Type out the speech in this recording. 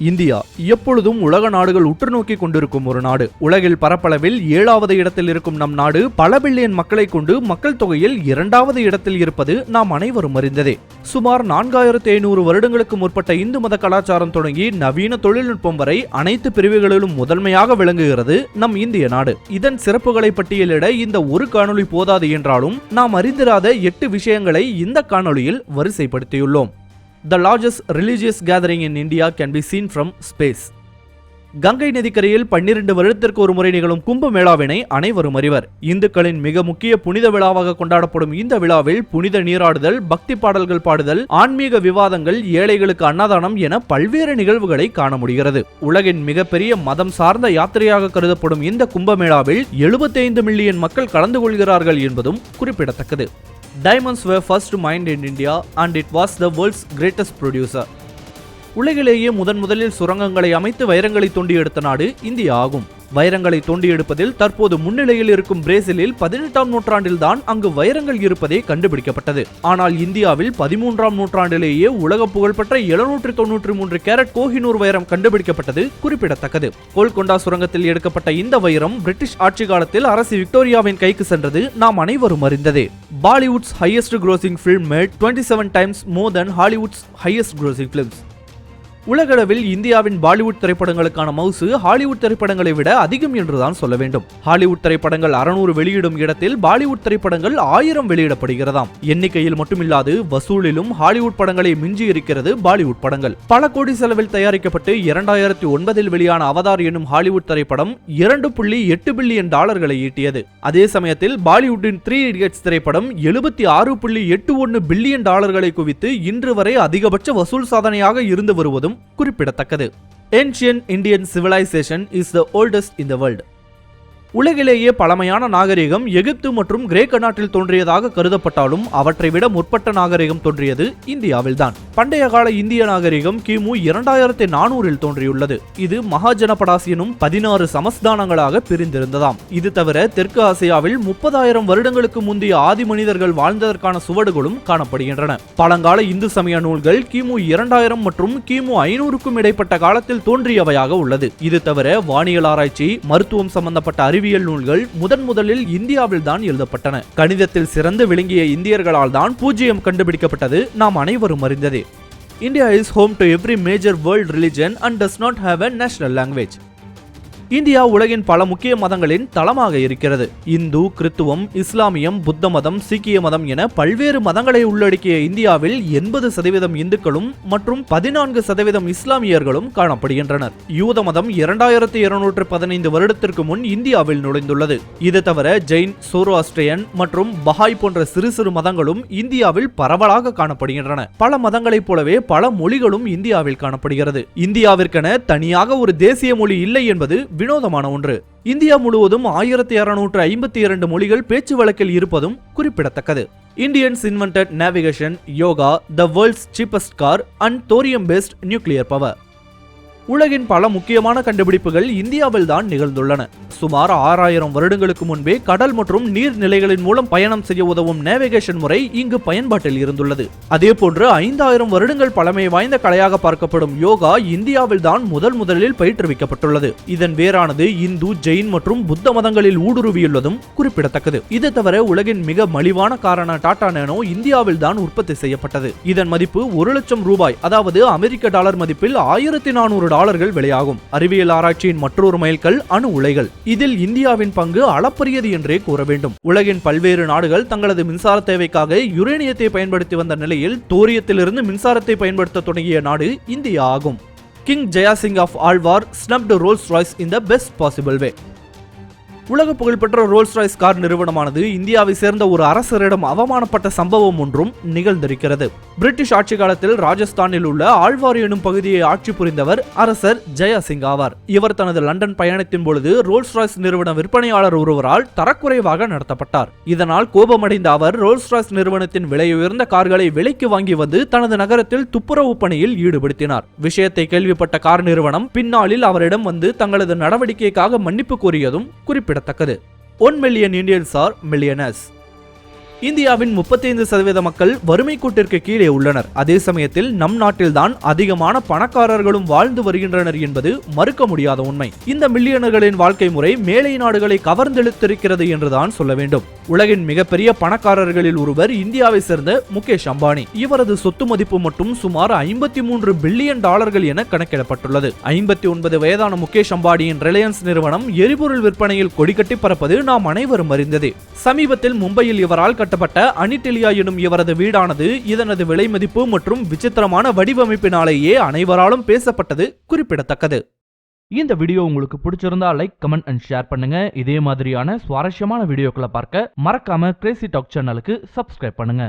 India எப்பொழுதும் உலக நாடுகள் உற்று நோக்கி கொண்டிருக்கும் ஒரு நாடு. உலகில் பரப்பளவில் ஏழாவது இடத்தில் இருக்கும் நம் நாடு பல பில்லியன் மக்களை கொண்டு மக்கள் தொகையில் இரண்டாவது இடத்தில் இருப்பது நாம் அனைவரும் அறிந்ததே. சுமார் நான்காயிரத்தி ஐநூறு வருடங்களுக்கு முற்பட்ட இந்து மத கலாச்சாரம் தொடங்கி நவீன தொழில்நுட்பம் வரை அனைத்து பிரிவுகளிலும் முதன்மையாக விளங்குகிறது நம் இந்திய நாடு. இதன் சிறப்புகளை பட்டியலிட இந்த ஒரு காணொளி போதாது என்றாலும் நாம் அறிந்திராத எட்டு விஷயங்களை இந்த காணொளியில் வரிசைப்படுத்தியுள்ளோம். The largest religious gathering in India can be seen from space Ganga நதிக்கரையில் பன்னிரண்டு வருடத்திற்கு ஒரு முறை நிகழும் கும்பமேளாவினை அனைவரும் அறிவர். இந்துக்களின் மிக முக்கிய புனித விழாவாக கொண்டாடப்படும் இந்த விழாவில் புனித நீராடுதல் பக்தி பாடல்கள் பாடுதல் ஆன்மீக விவாதங்கள் ஏழைகளுக்கு அன்னதானம் என பல்வேறு நிகழ்வுகளை காண முடிகிறது. உலகின் மிகப்பெரிய மதம் சார்ந்த யாத்திரையாக கருதப்படும் இந்த கும்பமேளாவில் 75 மில்லியன் மக்கள் கலந்து கொள்கிறார்கள் என்பதும் குறிப்பிடத்தக்கது. Diamonds were first mined in India and it was the world's greatest producer உலகிலேயே முதன் முதலில் சுரங்கங்களை அமைத்து வைரங்களை தோண்டி எடுத்த நாடு இந்தியா ஆகும் வைரங்களை தோண்டி எடுப்பதில் தற்போது முன்னிலையில் இருக்கும் பிரேசிலில் பதினெட்டாம் நூற்றாண்டில்தான் அங்கு வைரங்கள் இருப்பதே கண்டுபிடிக்கப்பட்டது. ஆனால் இந்தியாவில் பதிமூன்றாம் நூற்றாண்டிலேயே உலக புகழ்பெற்ற எழுநூற்றி தொன்னூற்றி மூன்று கேரட் கோஹினூர் வைரம் கண்டுபிடிக்கப்பட்டது குறிப்பிடத்தக்கது. கோல்கொண்டா சுரங்கத்தில் எடுக்கப்பட்ட இந்த வைரம் பிரிட்டிஷ் ஆட்சி காலத்தில் அரசு விக்டோரியாவின் கைக்கு சென்றது நாம் அனைவரும் அறிந்ததே. Bollywood's highest grossing film made 27 seven times more than Hollywood's highest grossing films உலகளவில் இந்தியாவின் பாலிவுட் திரைப்படங்களுக்கான மவுசு ஹாலிவுட் திரைப்படங்களை விட அதிகம் என்றுதான் சொல்ல வேண்டும். ஹாலிவுட் திரைப்படங்கள் அறுநூறு வெளியிடும் இடத்தில் பாலிவுட் திரைப்படங்கள் ஆயிரம் வெளியிடப்படுகிறதாம். எண்ணிக்கையில் மட்டுமில்லாது வசூலிலும் ஹாலிவுட் படங்களை மிஞ்சி இருக்கிறது பாலிவுட் படங்கள். பல கோடி செலவில் தயாரிக்கப்பட்டு இரண்டாயிரத்தி ஒன்பதில் வெளியான அவதார் என்னும் ஹாலிவுட் திரைப்படம் இரண்டு புள்ளி எட்டு பில்லியன் டாலர்களை ஈட்டியது. அதே சமயத்தில் பாலிவுட்டின் த்ரீ இடியட்ஸ் திரைப்படம் எழுபத்தி ஆறு புள்ளி எட்டு ஒன்று பில்லியன் டாலர்களை குவித்து இன்று வரை அதிகபட்ச வசூல் சாதனையாக இருந்து வருவதும் குறிப்பிடத்தக்கது. Ancient Indian civilisation is the oldest in the world உலகிலேயே பழமையான நாகரிகம் எகிப்து மற்றும் கிரேக்க நாட்டில் தோன்றியதாக கருதப்பட்டாலும் அவற்றை விட முற்பட்ட நாகரிகம் தோன்றியது இந்தியாவில்தான். பண்டைய கால இந்திய நாகரிகம் கிமு இரண்டாயிரத்தி நானூறில் தோன்றியுள்ளது. இது மகாஜனபடாஸ் எனும் பதினாறு சமஸ்தானங்களாக பிரிந்திருந்ததாம். இது தவிர தெற்கு ஆசியாவில் முப்பதாயிரம் வருடங்களுக்கு முந்தைய ஆதி மனிதர்கள் வாழ்ந்ததற்கான சுவடுகளும் காணப்படுகின்றன. பழங்கால இந்து சமய நூல்கள் கிமு இரண்டாயிரம் மற்றும் கிமு ஐநூறுக்கும் இடைப்பட்ட காலத்தில் தோன்றியவையாக உள்ளது. இது தவிர வானியல் ஆராய்ச்சி மருத்துவம் சம்பந்தப்பட்ட அறிவியல் நூல்கள் முதன் முதலில் இந்தியாவில் தான் எழுதப்பட்டன. கணிதத்தில் சிறந்து விளங்கிய இந்தியர்களால் தான் பூஜ்ஜியம் கண்டுபிடிக்கப்பட்டது நாம் அனைவரும் அறிந்ததே. India is home to every major world religion and does not have a national language India உலகின் பல முக்கிய மதங்களின் தளமாக இருக்கிறது. இந்து கிறித்துவம் இஸ்லாமியம் புத்த மதம் சீக்கிய மதம் என பல்வேறு மதங்களை உள்ளடக்கிய இந்தியாவில் எண்பது சதவீதம் இந்துக்களும் மற்றும் பதினான்கு சதவீதம் இஸ்லாமியர்களும் காணப்படுகின்றனர். யூத மதம் இரண்டாயிரத்தி இருநூற்று பதினைந்து வருடத்திற்கு முன் இந்தியாவில் நுழைந்துள்ளது. இது தவிர ஜெயின் சோரோஆஸ்ட்ரியன் மற்றும் பஹாய் போன்ற சிறு சிறு மதங்களும் இந்தியாவில் பரவலாக காணப்படுகின்றன. பல மதங்களைப் போலவே பல மொழிகளும் இந்தியாவில் காணப்படுகிறது. இந்தியாவிற்கென தனியாக ஒரு தேசிய மொழி இல்லை என்பது வினோதமான ஒன்று. இந்தியா முழுவதும் ஆயிரத்தி அறுநூற்று ஐம்பத்தி இரண்டு மொழிகள் பேச்சு வழக்கில் இருப்பதும் குறிப்பிடத்தக்கது. Indians invented navigation yoga the world's cheapest car and thorium based nuclear power உலகின் பல முக்கியமான கண்டுபிடிப்புகள் இந்தியாவில் தான் நிகழ்ந்துள்ளன. சுமார் ஆறாயிரம் வருடங்களுக்கு முன்பே கடல் மற்றும் நீர்நிலைகளின் மூலம் பயணம் செய்ய உதவும் நேவிகேஷன் முறை இங்கு பயன்பாட்டில் இருந்துள்ளது. அதே போன்று ஐந்தாயிரம் வருடங்கள் பழமை வாய்ந்த கலையாக பார்க்கப்படும் யோகா இந்தியாவில் தான் முதல் முதலில் பயிற்றுவிக்கப்பட்டுள்ளது. இதன் வேரானது இந்து ஜெயின் மற்றும் புத்த மதங்களில் ஊடுருவியுள்ளதும் குறிப்பிடத்தக்கது. இது தவிர உலகின் மிக மலிவான காரான டாடா நேனோ இந்தியாவில் தான் உற்பத்தி செய்யப்பட்டது. இதன் மதிப்பு ஒரு லட்சம் ரூபாய் அதாவது அமெரிக்க டாலர் மதிப்பில் ஆயிரத்தி நானூறு டாலர்கள் விலையாகும். அறிவியல் ஆராய்ச்சியின் மற்றொரு மைல்கல் அணு உலைகள். இதில் இந்தியாவின் பங்கு அளப்பரியது என்றே கூற வேண்டும். உலகின் பல்வேறு நாடுகள் தங்களது மின்சார தேவைக்காக யுரேனியத்தை பயன்படுத்தி வந்த நிலையில் தோரியத்திலிருந்து மின்சாரத்தை பயன்படுத்த தொடங்கிய நாடு இந்தியா ஆகும். King Jaisingh of Alwar snubbed Rolls Royce in the best possible way. உலக புகழ்பெற்ற ரோல்ஸ் ராய்ஸ் கார் நிறுவனமானது இந்தியாவை சேர்ந்த ஒரு அரசரிடம் அவமானப்பட்ட சம்பவம் ஒன்றும் நிகழ்ந்திருக்கிறது. பிரிட்டிஷ் ஆட்சி காலத்தில் ராஜஸ்தானில் உள்ள ஆழ்வார் எனும் பகுதியை ஆட்சி புரிந்தவர் அரசர் ஜெயா சிங் ஆவார். இவர் தனது லண்டன் பயணத்தின் பொழுது ரோல்ஸ் ராய்ஸ் நிறுவன விற்பனையாளர் ஒருவரால் தரக்குறைவாக நடத்தப்பட்டார். இதனால் கோபமடைந்த அவர் ரோல்ஸ் ராய்ஸ் நிறுவனத்தின் விலையுயர்ந்த கார்களை விலைக்கு வாங்கி வந்து தனது நகரத்தில் துப்புரவு பணியில் ஈடுபடுத்தினார். விஷயத்தை கேள்விப்பட்ட கார் நிறுவனம் பின்னாளில் அவரிடம் வந்து தங்களது நடவடிக்கைக்காக மன்னிப்பு கோரியதும் குறிப்பிடத்தக்கது. One million Indians are millionaires இந்தியாவின் 35% சதவீத மக்கள் வறுமை கோட்டிற்கு கீழே உள்ளனர். அதே சமயத்தில் நம் நாட்டில்தான் அதிகமான பணக்காரர்களும் வாழ்ந்து வருகின்றனர் என்பது மறுக்க முடியாத உண்மை. இந்த மில்லியனர்களின் வாழ்க்கை முறை மேலை நாடுகளை கவர்ந்தெழுத்திருக்கிறது என்றுதான் சொல்ல வேண்டும். உலகின் மிகப்பெரிய பணக்காரர்களில் ஒருவர் இந்தியாவை சேர்ந்த முகேஷ் அம்பானி. இவரது சொத்து மதிப்பு மட்டும் சுமார் ஐம்பத்தி மூன்று பில்லியன் டாலர்கள் என கணக்கிடப்பட்டுள்ளது. ஐம்பத்தி ஒன்பது வயதான முகேஷ் அம்பானியின் ரிலையன்ஸ் நிறுவனம் எரிபொருள் விற்பனையில் கொடிகட்டி பறப்பது நாம் அனைவரும் அறிந்ததே. சமீபத்தில் மும்பையில் இவரால் கட்ட கட்டப்பட்ட அனிடெலியா எனும் இவரது வீடானது இதனது விலை மதிப்பு மற்றும் விசித்திரமான வடிவமைப்பினாலேயே அனைவராலும் பேசப்பட்டது குறிப்பிடத்தக்கது. இந்த வீடியோ உங்களுக்கு பிடிச்சிருந்தா லைக் கமெண்ட் அண்ட் ஷேர் பண்ணுங்க. இதே மாதிரியான சுவாரஸ்யமான வீடியோக்களை பார்க்க மறக்காம கிரேசி டாக் சேனலுக்கு சப்ஸ்கிரைப் பண்ணுங்க.